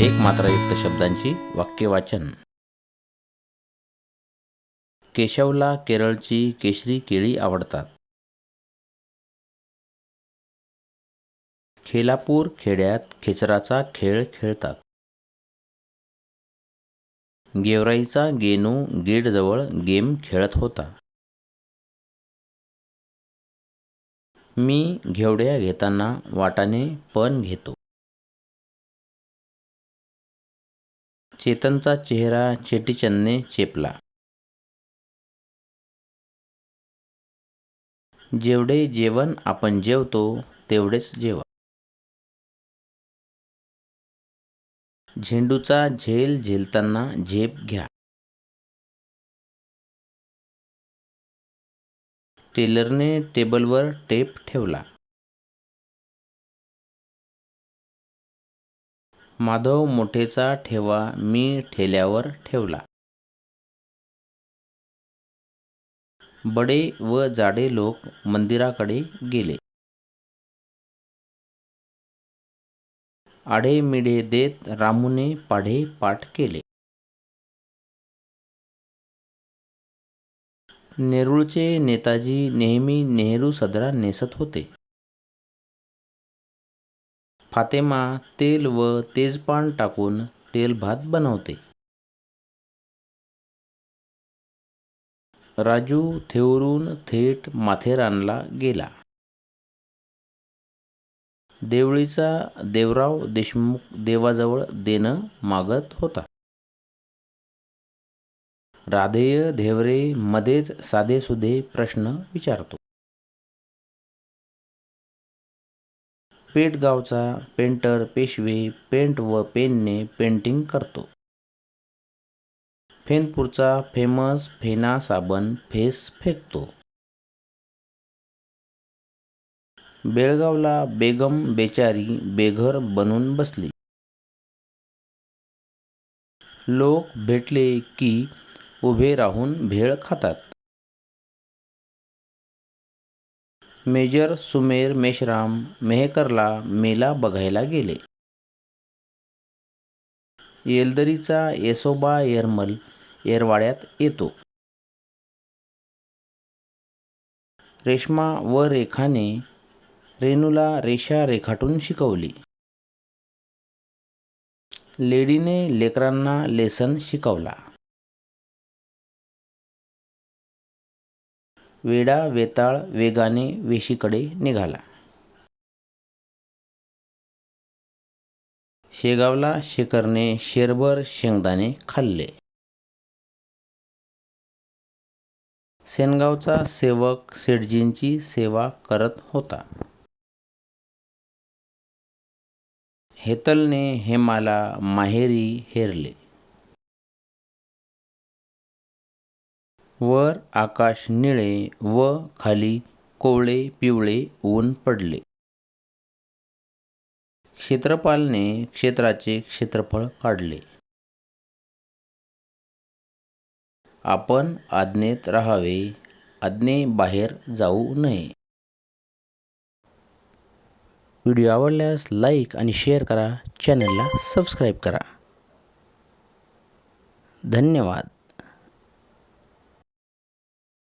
एक मात्रायुक्त शब्दांची वाक्यवाचन. केशवला केरळची केशरी केळी आवडतात. खेलापूर खेड्यात खेचराचा खेळ खेळतात. गेवराईचा गेनू गेटजवळ गेम खेळत होता. मी घेवड्या घेताना वाटाने पण घेतो. चेतनचा चेहरा चेटीचंदने चेपला. जेवढे जेवण आपण जेवतो तेवढेच जेवा झेंडूचा झेल झेलताना झेप घ्या. टेलरने टेबलवर टेप ठेवला. माधव मोठेचा ठेवा मी ठेल्यावर ठेवला. बडे व जाडे लोक मंदिराकडे गेले. आढे मिढे देत रामूने पाढे पाठ केले. नेरूळचे नेताजी नेहमी नेहरू सदरा नेसत होते. फातेमा तेल व तेजपान टाकून तेल भात बनवते. राजू थेवरून थेट माथेरानला गेला. देवळीचा देवराव देशमुख देवाजवळ देणं मागत होता. राधेय धेवरे मध्येच साधेसुधे प्रश्न विचारतो. पेटगावचा पेंटर पेशवे पेंट व पेनने पेंटिंग करतो. फेनपूरचा फेमस फेना साबण फेस फेकतो. बेळगावला बेगम बेचारी बेघर बनून बसली. लोक भेटले की उभे राहून भेळ खातात. मेजर सुमेर मेश्राम मेहकरला मेला बघायला गेले. येलदरीचा येसोबा येरमल येरवाड्यात येतो. रेश्मा व रेखाने रेणूला रेषा रेखाटून शिकवली. लेडीने लेकरांना लेसन शिकवला. वेडा वेताळ वेगाने वेशीकडे निघाला. शेगावला शेखरने शेरभर शेंगदाणे खाल्ले. सेनगावचा सेवक सेठजींची सेवा करत होता. हेतलने हेमाला माहेरी हेरले. वर आकाश निळे व खाली कोवळे पिवळे ऊन पडले. क्षेत्रपालने क्षेत्राचे क्षेत्रफळ काढले. आपण आज्ञेत राहावे आज्ञेबाहेर जाऊ नये. व्हिडिओ आवडल्यास लाईक आणि शेअर करा चॅनलला सबस्क्राईब करा. धन्यवाद.